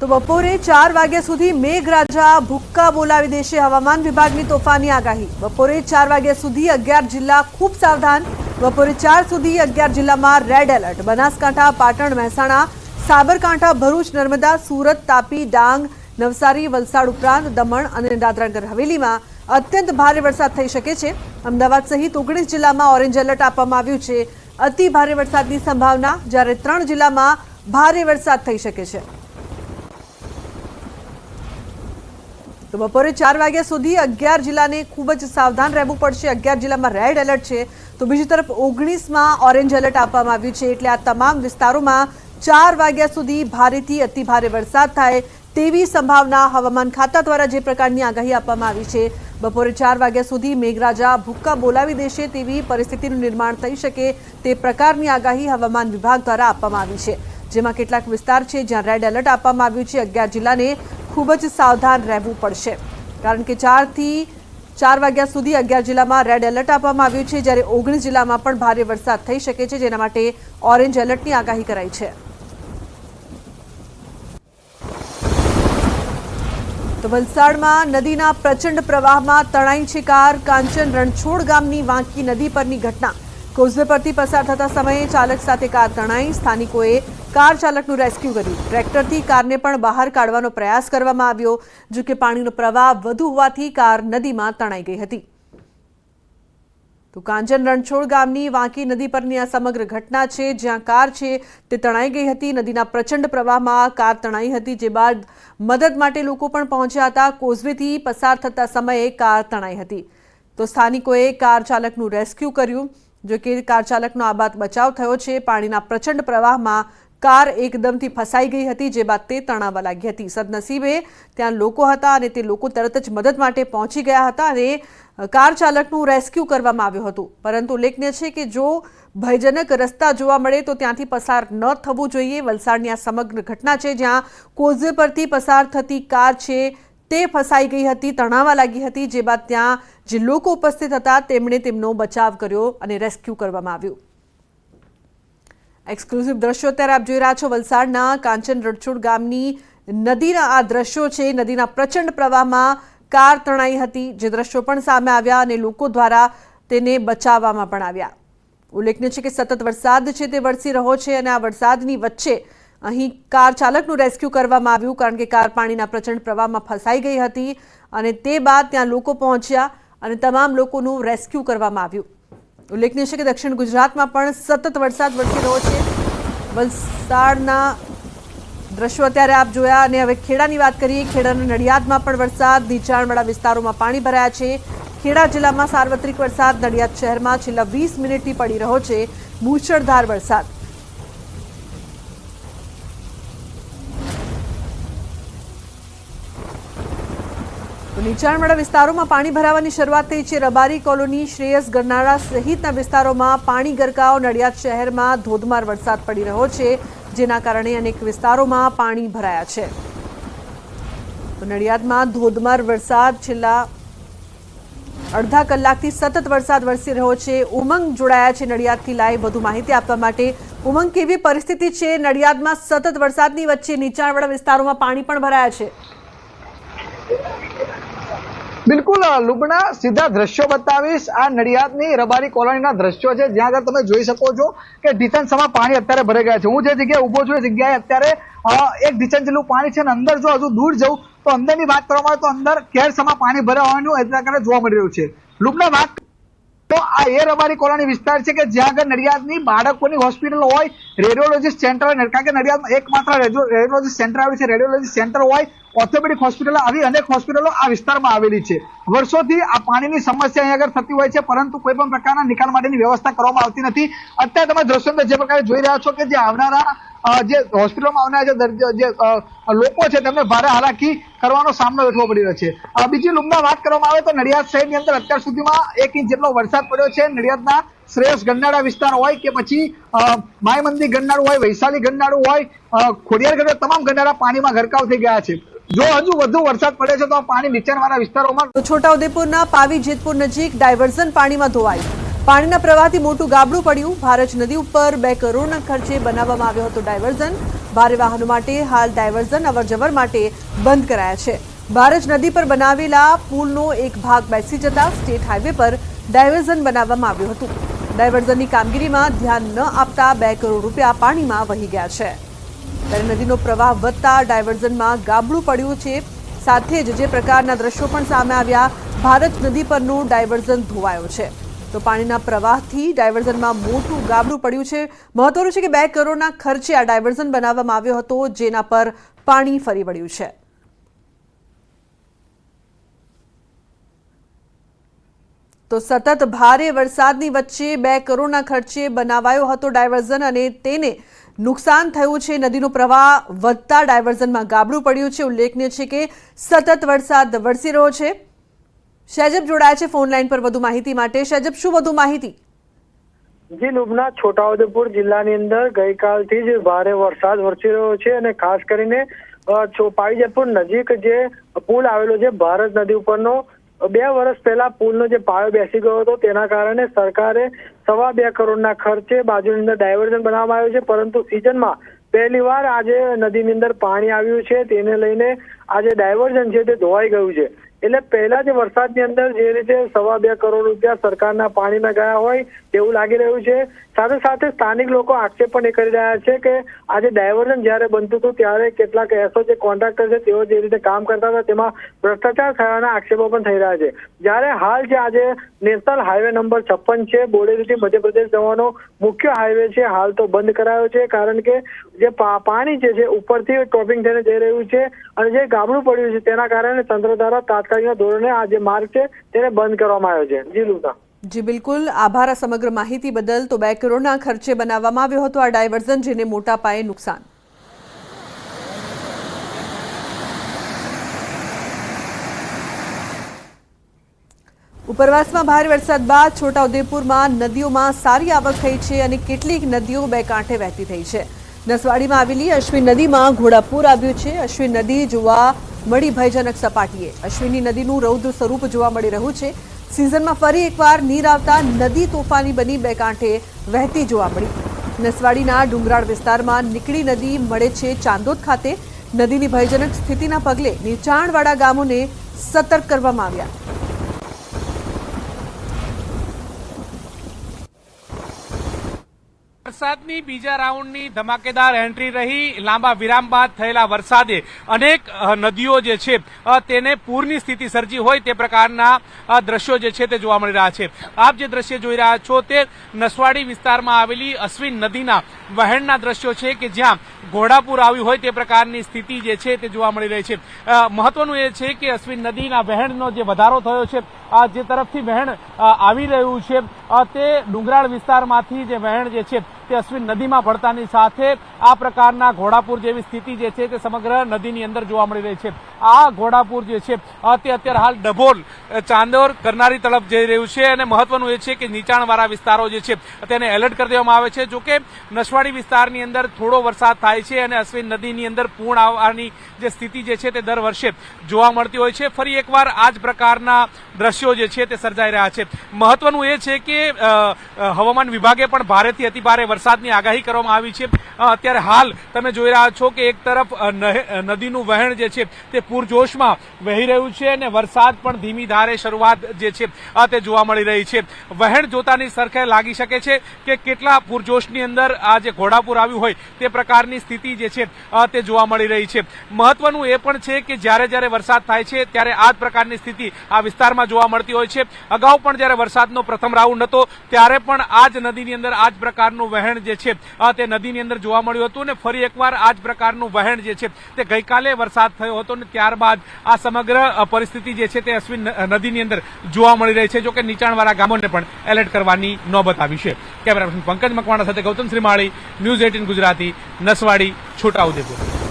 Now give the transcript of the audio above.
તો બપોરે ચાર વાગ્યા સુધી મેઘરાજા ભુક્કા બોલાવી દેશે હવામાન વિભાગની તોફાની આગાહી. બપોરે ચાર વાગ્યા સુધી અગિયાર જિલ્લા ખૂબ સાવધાન, બપોરે ચાર સુધી અગિયાર જિલ્લામાં રેડ એલર્ટ બનાસકાંઠા, પાટણ, મહેસાણા, સાબરકાંઠા, ભરૂચ, નર્મદા, સુરત, તાપી, ડાંગ, નવસારી, વલસાડ ઉપરાંત દમણ અને દાદરાનગર હવેલીમાં અત્યંત ભારે વરસાદ થઈ શકે છે. અમદાવાદ સહિત ઓગણીસ જિલ્લામાં ઓરેન્જ એલર્ટ આપવામાં આવ્યું છે. અતિ ભારે વરસાદની સંભાવના, જ્યારે ત્રણ જિલ્લામાં ભારે વરસાદ થઈ શકે છે. તો બપોરે ચાર વાગ્યા સુધી અગિયાર જિલ્લાને ખૂબ જ સાવધાન રહેવું પડશે. અગિયાર જિલ્લામાં રેડ એલર્ટ છે. તો બીજી તરફ ઓગણીસમાં ઓરેન્જ એલર્ટ આપવામાં આવ્યું છે. એટલે આ તમામ વિસ્તારોમાં ચાર વાગ્યા સુધી ભારેથી અતિ ભારે વરસાદ થાય તેવી સંભાવના હવામાન ખાતા દ્વારા જે પ્રકારની આગાહી આપવામાં આવી છે. બપોરે ચાર વાગ્યા સુધી મેઘરાજા ભૂક્કા બોલાવી દેશે તેવી પરિસ્થિતિનું નિર્માણ થઈ શકે તે પ્રકારની આગાહી હવામાન વિભાગ દ્વારા આપવામાં આવી છે. જેમાં કેટલાક વિસ્તાર છે જ્યાં રેડ એલર્ટ આપવામાં આવ્યું છે. અગિયાર જિલ્લાને ખૂબ જ સાવધાન રહેવું પડશે. કારણ કે ચારથી ચાર વાગ્યા સુધી અગિયાર જિલ્લામાં રેડ એલર્ટ આપવામાં આવ્યું છે. જ્યારે ઓગણીસ જિલ્લામાં પણ ભારે વરસાદ થઈ શકે છે, જેના માટે ઓરેન્જ એલર્ટની આગાહી કરાઈ છે. તો વલસાડમાં નદીના પ્રચંડ પ્રવાહમાં તણાઈ છે કાર. કાંચન રણછોડ ગામની વાંકી નદી પરની ઘટના. કોઝવે પરથી પસાર થતા સમયે ચાલક સાથે કાર તણાઈ સ્થાનિકોએ કાર ચાલકનું રેસ્ક્યુ કર્યું. ટ્રેક્ટરથી કારને પણ બહાર કાઢવાનો પ્રયાસ કરવામાં આવ્યો જો કે પાણીનો પ્રવાહ વધુ હોવાથી કાર નદીમાં તણાઈ ગઈ હતી. તો કાંચન રણછોડ ગામની વાંકી નદી પરની આ સમગ્ર ઘટના છે, જ્યાં કાર છે તે તણાઈ ગઈ હતી. નદીના પ્રચંડ પ્રવાહમાં કાર તણાઈ હતી, જે બાદ મદદ માટે લોકો પણ પહોંચ્યા હતા. કોઝવેથી પસાર થતા સમયે કાર તણાઈ હતી. તો સ્થાનિકોએ કાર ચાલકનું રેસ્ક્યુ કર્યું. જો કે કાર ચાલકનો આબાદ બચાવ થયો છે. પાણીના પ્રચંડ પ્રવાહમાં કાર એકદમથી ફસાઈ ગઈ હતી, જે બાદ તે તણાવવા લાગી હતી. સદનસીબે ત્યાં લોકો હતા અને તે લોકો તરત જ મદદ માટે પહોંચી ગયા હતા અને કાર ચાલકનું રેસ્ક્યુ કરવામાં આવ્યું હતું. પરંતુ ઉલ્લેખનીય છે કે જો ભયજનક રસ્તા જોવા મળે તો ત્યાંથી પસાર ન થવું જોઈએ. વલસાડની આ સમગ્ર ઘટના છે જ્યાં કોઝવે પરથી પસાર થતી કાર છે તે ફસાઈ ગઈ હતી તણાવા લાગી હતી. જે બાદ ત્યાં જે લોકો ઉપસ્થિત હતા, તેમણે તેમનો બચાવ કર્યો અને રેસ્ક્યુ કરવામાં આવ્યું. એક્સક્લુઝિવ દ્રશ્યો અત્યારે આપ જોઈ રહ્યા છો. વલસાડના કાંચન રણછોડ ગામની નદીના આ દ્રશ્યો છે. નદીના પ્રચંડ પ્રવાહમાં કાર તણાઈ હતી. જે દ્રશ્યો પણ સામે આવ્યા અને લોકો દ્વારા તેને બચાવવામાં પણ આવ્યા. ઉલ્લેખનીય છે કે સતત વરસાદ છે તે વરસી રહ્યો છે અને આ વરસાદની વચ્ચે અહીં કાર ચાલકનું રેસ્ક્યુ કરવામાં આવ્યું કારણ કે કાર પાણીના પ્રચંડ પ્રવાહમાં ફસાઈ ગઈ હતી અને તે બાદ ત્યાં લોકો પહોંચ્યા અને તમામ લોકોનું રેસ્ક્યુ કરવામાં આવ્યું. ઉલ્લેખનીય છે કે દક્ષિણ ગુજરાતમાં પણ સતત વરસાદ વરસી રહ્યો છે. વલસાડના દ્રશ્યો અત્યારે આપ જોયા અને હવે ખેડાની વાત કરીએ, ખેડાના નડિયાદમાં પણ વરસાદ, નીચાણવાળા વિસ્તારોમાં પાણી ભરાયા છે. ખેડા જિલ્લામાં સાર્વત્રિક વરસાદ, નડિયાદ શહેરમાં છેલ્લા વીસ મિનિટથી પડી રહ્યો છે. મૂછળધાર વરસાદ. નીચાણવાળા વિસ્તારોમાં પાણી ભરાવાની શરૂઆત થઈ છે. રબારી કોલોની, શ્રેયસ, ગરનાળા સહિતના વિસ્તારોમાં પાણી ગરકાવ, નડિયાદ શહેરમાં ધોધમાર વરસાદ પડી રહ્યો છે, જેના કારણે અનેક વિસ્તારોમાં પાણી ભરાયા છે. તો નડિયાદમાં ધોધમાર વરસાદ, છેલ્લા અડધા કલાકથી સતત વરસાદ વરસી રહ્યો છે. ઉમંગ જોડાયા છે નડિયાદથી લાઈવ વધુ માહિતી આપવા માટે. ઉમંગ કેવી પરિસ્થિતિ છે? નડિયાદમાં સતત વરસાદની વચ્ચે નીચાણવાળા વિસ્તારોમાં પાણી પણ ભરાયા છે. બિલકુલ લુબના સીધા દ્રશ્યો બતાવીશ. આ નડિયાદની રબારી કોલોનીના દ્રશ્યો છે. જ્યાં આગળ તમે જોઈ શકો છો કે ઢીચણસામાં પાણી અત્યારે ભરાઈ ગયા છે. હું જે જગ્યાએ ઊભો છું એ જગ્યાએ અત્યારે એક ઢીચણ જેટલું પાણી છે અને અંદર જો હજુ દૂર જવું, તો અંદરની વાત કરવામાં આવે તો અંદર કેરસમાં પાણી ભરાવાનું હોવાનું કારણે જોવા મળી રહ્યું છે. લુબના વાત તો આ એ રબારી કોલોની વિસ્તાર છે કે જ્યાં આગળ નડિયાદની બાળકોની હોસ્પિટલ હોય, રેડિયોલોજીસ્ટ સેન્ટર હોય, કારણ કે નડિયાદમાં એકમાત્ર રેડિયોલોજીસ્ટ સેન્ટર આવેલું છે રેડિયોલોજી સેન્ટર હોય, ઓર્થોપેડિક હોસ્પિટલ આવી, અનેક હોસ્પિટલો આ વિસ્તારમાં આવેલી છે. વર્ષોથી આ પાણીની સમસ્યા અહીં આગળ થતી હોય છે, પરંતુ કોઈ પણ પ્રકારના નિકાલ માટેની વ્યવસ્થા કરવામાં આવતી નથી. અત્યારે તમે દ્રશ્યો જે પ્રકારે જોઈ રહ્યા છો કે જે આવનારા જે હોસ્પિટલમાં આવનાર જે જે લોકો છે, તેમને ભારે હાલાકી કરવાનો સામનો વેઠવો પડી રહ્યો છે. બીજી લૂમમાં વાત કરવામાં આવે તો નડિયાદ શહેરની અંદર અત્યાર સુધીમાં એક ઇંચ જેટલો વરસાદ પડ્યો છે. નડિયાદના શ્રેયસ ગન્નાળા વિસ્તાર હોય કે પછી માય મંદિર ગન્નાળું હોય, વૈશાલી ગન્નાળું હોય ખોડિયાર ગઢ તમામ ગન્નાળા પાણીમાં ગરકાવ થઈ ગયા છે. જો હજુ વધુ વરસાદ પડે છે, તો પાણી નીચાણવાળા વિસ્તારોમાં છોટાઉદેપુરના પાવી જેતપુર નજીક ડાયવર્ઝન પાણીમાં ધોવાયું પાણીના પ્રવાહથી મોટું ગાબડું પડ્યું. ભારજ નદી ઉપર બે કરોડના ખર્ચે બનાવવામાં આવ્યો હતો ડાયવર્ઝન. ભારે વાહનો માટે હાલ ડાયવર્ઝન અવરજવર માટે બંધ કરાયા છે. ભારજ નદી પર બનાવેલા પુલનો એક ભાગ બેસી જતા સ્ટેટ હાઈવે પર ડાયવર્ઝન બનાવવામાં આવ્યું હતું. ડાયવર્ઝનની કામગીરીમાં ધ્યાન ન આપતા બે કરોડ રૂપિયા પાણીમાં વહી ગયા છે. ત્યારે નદીનો પ્રવાહ વધતા ડાયવર્ઝનમાં ગાબડું પડ્યું છે. સાથે જ જે પ્રકારના દ્રશ્યો પણ સામે આવ્યા, ભારત નદી પરનું ડાયવર્ઝન ધોવાયો છે. તો પાણીના પ્રવાહથી ડાયવર્ઝનમાં મોટું ગાબડું પડ્યું છે. મહત્વનું છે કે બે કરોડના ખર્ચે આ ડાયવર્ઝન બનાવવામાં આવ્યો હતો, જેના પર પાણી ફરી વળ્યું છે. તો સતત ભારે વરસાદની વચ્ચે બે કરોડના ખર્ચે બનાવાયો હતો ડાયવર્ઝન અને તેને નુકસાન થયું છે. નદીનો પ્રવાહ વધતા ડાયવર્ઝનમાં ગાબડું પડ્યું છે. ઉલ્લેખનીય છે કે સતત વરસાદ વરસી રહ્યો છે. શેજબ જોડાયા છે ફોન લાઈન પર વધુ માહિતી માટે. શેજબ, શું વધુ માહિતી? જી, લુબના છોટાઉદેપુર જિલ્લાની અંદર ગઈકાલથી જ ભારે વરસાદ વરસી રહ્યો છે અને ખાસ કરીને પાવીજેપુર નજીક જે પુલ આવેલો છે, ભારત નદી ઉપરનો, બે વર્ષ પહેલા પુલનો જે પાયો બેસી ગયો હતો, તેના કારણે સરકારે સવા બે કરોડના ખર્ચે બાજુની અંદર ડાયવર્ઝન બનાવવામાં આવ્યું છે, પરંતુ સિઝનમાં પહેલી વાર આજે નદીની અંદર પાણી આવ્યું છે, તેને લઈને આ જે ડાયવર્ઝન છે તે ધોવાઈ ગયું છે. એટલે પહેલા જે વરસાદની અંદર જે રીતે સવા બે કરોડ રૂપિયા સરકારના પાણીમાં ગયા હોય તેવું લાગી રહ્યું છે. સાથે સાથે સ્થાનિક લોકો આક્ષેપ પણ એ કરી રહ્યા છે કે આજે ડાયવર્ઝન જ્યારે બનતું હતું ત્યારે કેટલાક એસો જે કોન્ટ્રાક્ટર છે તેઓ જે રીતે કામ કરતા હતા તેમાં ભ્રષ્ટાચાર થયાના આક્ષેપો પણ થઈ રહ્યા છે. જ્યારે હાલ જે આજે નેશનલ હાઈવે નંબર છપ્પન છે બોડેલીથી મધ્યપ્રદેશ જવાનો મુખ્ય હાઈવે છે, હાલ તો બંધ કરાયો છે કારણ કે જે પાણી જે છે ઉપરથી ટોપિંગ થઈને જઈ રહ્યું છે અને જે ગાબડું પડ્યું છે તેના કારણે તંત્ર દ્વારા તાત્કાલિક ધોરણે આ જે માર્ગ છે તેને બંધ કરવામાં આવ્યો છે. જી જી, બિલકુલ. આભાર આ સમગ્ર માહિતી બદલ. તો બે કરોડના ખર્ચે બનાવવામાં આવ્યો હતો આ ડાયવર્ઝન, જેને મોટા પાયે નુકસાન. ઉપરવાસમાં ભારે વરસાદ બાદ છોટાઉદેપુરમાં નદીઓમાં સારી આવક થઈ છે અને કેટલીક નદીઓ બે કાંઠે વહેતી થઈ છે. નસવાડીમાં આવેલી અશ્વિન નદીમાં ઘોડાપૂર આવ્યું છે. અશ્વિન નદી જોવા મળી ભયજનક સપાટીએ. અશ્વિની નદીનું રૌદ્ર સ્વરૂપ જોવા મળી રહ્યું છે. સિઝનમાં ફરી એકવાર નીર આવતા નદી તોફાની બની બે કાંઠે વહેતી જોવા મળી. નસવાડીના ડુંગરાળ વિસ્તારમાં નીકળી નદી મળે છે ચાંદોદ ખાતે. નદીની ભયજનક સ્થિતિના પગલે નીચાણવાળા ગામોને સતર્ક કરવામાં આવ્યા. વરસાદની બીજા રાઉન્ડની ધમાકેદાર એન્ટ્રી રહી. લાંબા વિરામ બાદ થયેલા વરસાદે અનેક નદીઓ જે છે તેને પૂરની સ્થિતિ સર્જી હોય તે પ્રકારના દ્રશ્યો જે છે તે જોવા મળી રહ્યા છે. આપ જે દ્રશ્ય જોઈ રહ્યા છો તે નસવાડી વિસ્તારમાં આવેલી અશ્વિન નદીના વહેણના દ્રશ્યો છે કે જ્યાં ઘોડાપુર આવ્યું હોય તે પ્રકારની સ્થિતિ જે છે તે જોવા મળી રહી છે. મહત્વનું એ છે કે અશ્વિન નદીના વહેણનો જે વધારો થયો છે, આ જે તરફથી વહેણ આવી રહ્યું છે. તે ડુંગરાળ વિસ્તારમાંથી જે વહેણ જે છે તે અશ્વિન નદીમાં ભળતાની સાથે આ પ્રકારના ઘોડાપુર જેવી સ્થિતિ જે છે તે સમગ્ર નદીની અંદર જોવા મળી રહી છે. આ ઘોડાપુર જે છે તે અત્યારે હાલ ડભોલ ચાંદોર કરનારી તરફ જઈ રહ્યું છે અને મહત્વનું એ છે કે નીચાણવાળા વિસ્તારો જે છે તેને એલર્ટ કરી દેવામાં આવે છે. જોકે નસવાડી વિસ્તારની અંદર થોડો વરસાદ થાય છે અને અશ્વિન નદીની અંદર પૂર્ણ આવવાની જે સ્થિતિ જે છે તે દર વર્ષે જોવા મળતી હોય છે. ફરી એકવાર આ જ પ્રકારના દ્રશ્યો જે છે તે સર્જાઈ રહ્યા છે. મહત્વનું એ છે કે હવામાન વિભાગે પણ ભારેથી અતિભારે વરસાદની આગાહી કરવામાં આવી છે. અત્યારે હાલ તમે જોઈ રહ્યા છો કે એક તરફ નદીનું વહેણ જે છે તે પૂરજોશમાં વહી રહ્યું છે અને વરસાદ પણ ધીમી ધારે શરૂઆત જે છે તે જોવા મળી રહી છે. વહેણ જોતાની સરખે લાગી શકે છે કે કેટલા પૂરજોશની અંદર આ જે ઘોડાપુર આવ્યું હોય તે પ્રકારની સ્થિતિ જે છે તે જોવા મળી રહી છે. મહત્વનું એ પણ છે કે જ્યારે જ્યારે વરસાદ થાય છે ત્યારે આ જ પ્રકારની સ્થિતિ આ વિસ્તારમાં જોવા મળતી હોય છે. અગાઉ પણ જ્યારે વરસાદનો પ્રથમ રાઉન્ડ હતો, ત્યારે પણ આ જ નદીની અંદર આ જ પ્રકારનું વહેણ જે છે તે નદીની અંદર જોવા મળ્યું હતું અને ફરી એકવાર આ જ પ્રકારનું વહેણ જે છે, તે ગઈકાલે વરસાદ થયો હતો અને ત્યારબાદ આ સમગ્ર પરિસ્થિતિ જે છે તે અશ્વિન નદીની અંદર જોવા મળી રહી છે. જોકે નીચાણવાળા ગામોને પણ એલર્ટ કરવાની નોબત આવી છે. કેમેરામેન પંકજ મકવાણા સાથે ગૌતમ શ્રીમાળી, ન્યૂઝ એટીન ગુજરાતી, નસવાડી, છોટાઉદેપુર.